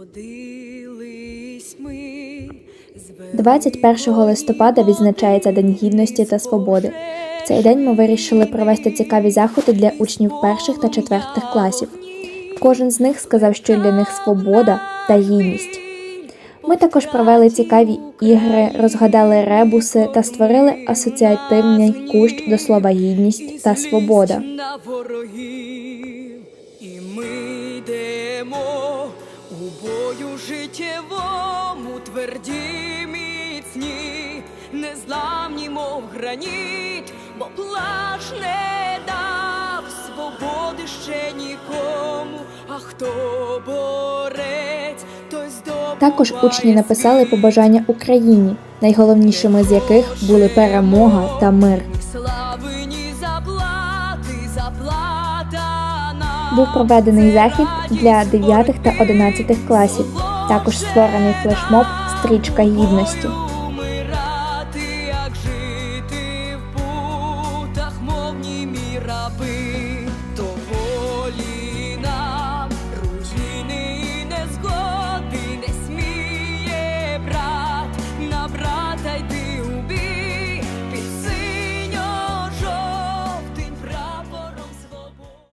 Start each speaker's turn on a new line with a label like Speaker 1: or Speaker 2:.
Speaker 1: Родились ми
Speaker 2: 21 листопада відзначається День гідності та свободи. В цей день ми вирішили провести цікаві заходи для учнів перших та четвертих класів. Кожен з них сказав, що для них свобода та гідність. Ми також провели цікаві ігри, розгадали ребуси та створили асоціативний кущ до слова гідність та свобода.
Speaker 1: У бою життєвому, тверді міцні, незламні, мов граніт, бо плач не дав свободи ще нікому. А хто борець, той здобуває
Speaker 2: Також учні написали побажання Україні, найголовнішими з яких були перемога та мир.
Speaker 1: Славині заплати, заплата
Speaker 2: був проведений захід для 9 та 11 класів. Також створений флешмоб Стрічка гідності. Як жити в путах, мовні міраби.